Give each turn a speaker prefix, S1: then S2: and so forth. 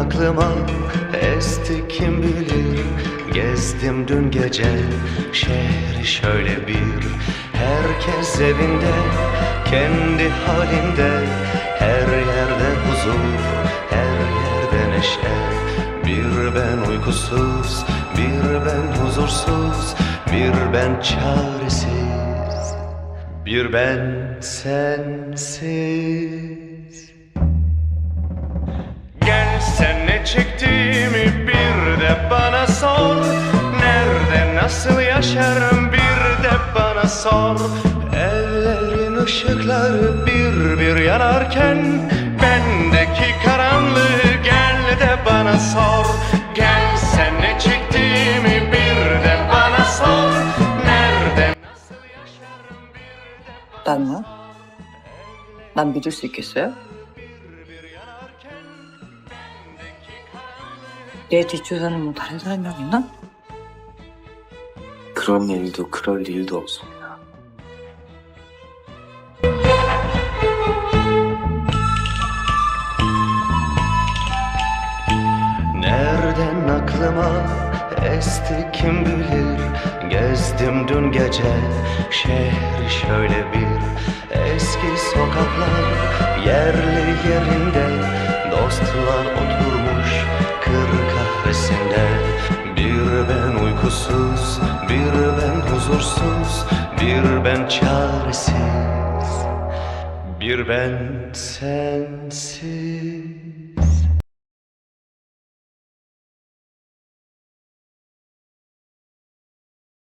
S1: aklıma esti kim bilir? Gezdim dün gece şehri şöyle bir. Herkes evinde kendi halinde. Her yerde huzur her yerde neşe. Bir ben uykusuz bir ben huzursuz. Bir ben çaresiz bir ben sensiz çektiğimi bir de bana sor. Nerede nasıl yaşarım bir de bana sor. Evlerin ışıkları bir bir yanarken Bendeki karanlığı gel de bana sor. Gel sen ne çektiğimi bir de bana sor. Nerede nasıl yaşarım bir de
S2: bana sor. Ben mi? Ben birisi. 내 뒷조사는 뭐 다른 사람이 하고 있나?
S3: 그런 일도 그럴 일도 없습니다.
S1: Nereden aklıma esti kim bilir Gezdim dün gece şehri şöyle bir Eski sokaklar yerli yerinde kahvesinde Bir ben uykusuz, bir ben huzursuz Bir ben çaresiz, bir ben sensiz